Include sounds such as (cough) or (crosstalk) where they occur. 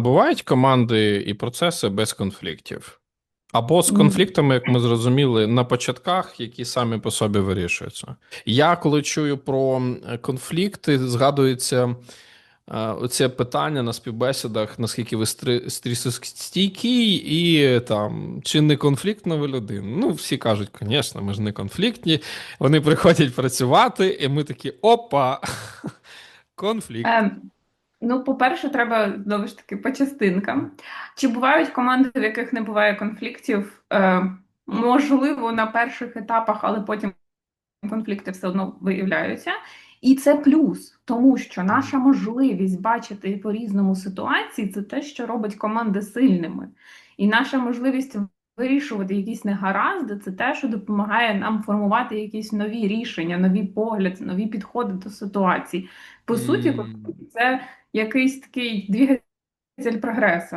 Бувають команди і процеси без конфліктів. Або з конфліктами, як ми зрозуміли, на початках, які самі по собі вирішуються. Я коли чую про конфлікти, згадується е, оце питання на співбесідах, наскільки ви стрісостійкі і там, чи не конфліктна ви людина. Ну, всі кажуть, звісно, ми ж не конфліктні. Вони приходять працювати, і ми такі опа, (laughs) конфлікт. Е, ну, по-перше, треба знову ж таки по частинкам. Чи бувають команди, в яких не буває конфліктів? Е, можливо, на перших етапах, але потім конфлікти все одно виявляються. І це плюс, тому що наша можливість бачити по-різному ситуації це те, що робить команди сильними. І наша можливість вирішувати якісь негаразди це те, що допомагає нам формувати якісь нові рішення, нові погляди, нові підходи до ситуацій. По суті, це якийсь такий двигатель прогресу.